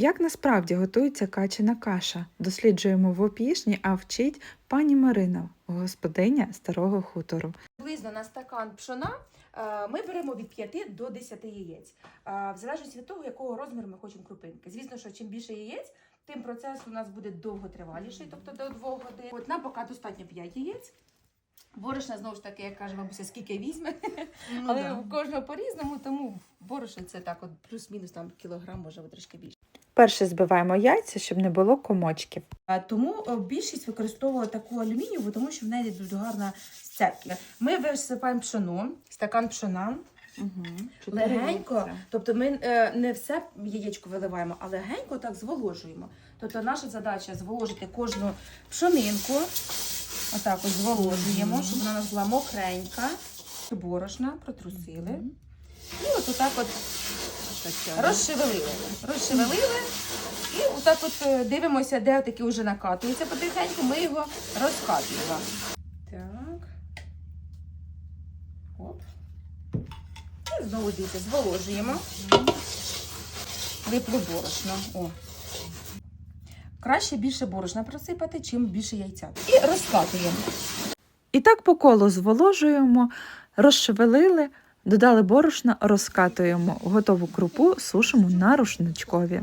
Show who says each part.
Speaker 1: Як насправді готується качана каша? Досліджуємо в опішні, а вчить пані Марина, господиня старого хутору.
Speaker 2: Приблизно на стакан пшона е, ми беремо від 5 до 10 яєць, е, в залежності від того, якого розміру ми хочемо крупинки. Звісно, що чим більше яєць, тим процес у нас буде довготриваліший, тобто до 2 годин. От нам поки достатньо 5 яєць. Борошна, знову ж таки, як каже бабуся, скільки візьме, але у кожного по-різному, тому борошно це так, от плюс-мінус там кілограм, може трішки більше.
Speaker 1: Перше збиваємо яйця, щоб не було комочків.
Speaker 2: Тому е, більшість використовує таку алюмінієву, тому що в неї дуже гарна сцепка. Ми висипаємо пшоно, стакан пшона. Легенько, тобто ми е, не все яєчко виливаємо, а легенько так зволожуємо. Тобто наша задача зволожити кожну пшонинку. Отак ось зволожуємо, щоб вона у нас була мокренька. Борошна протрусили. І от отак от розшевелили. Розшевелили. І отак от е, дивимося, де таки вже накатується потихеньку, ми його розкатуємо. Так. Оп. І знову дивіться, зволожуємо. Виплю борошно. О. Краще більше борошна просипати, чим більше яйця. І розкатуємо.
Speaker 1: І так по колу зволожуємо, розшевелили, додали борошна, розкатуємо. Готову крупу сушимо на рушничкові.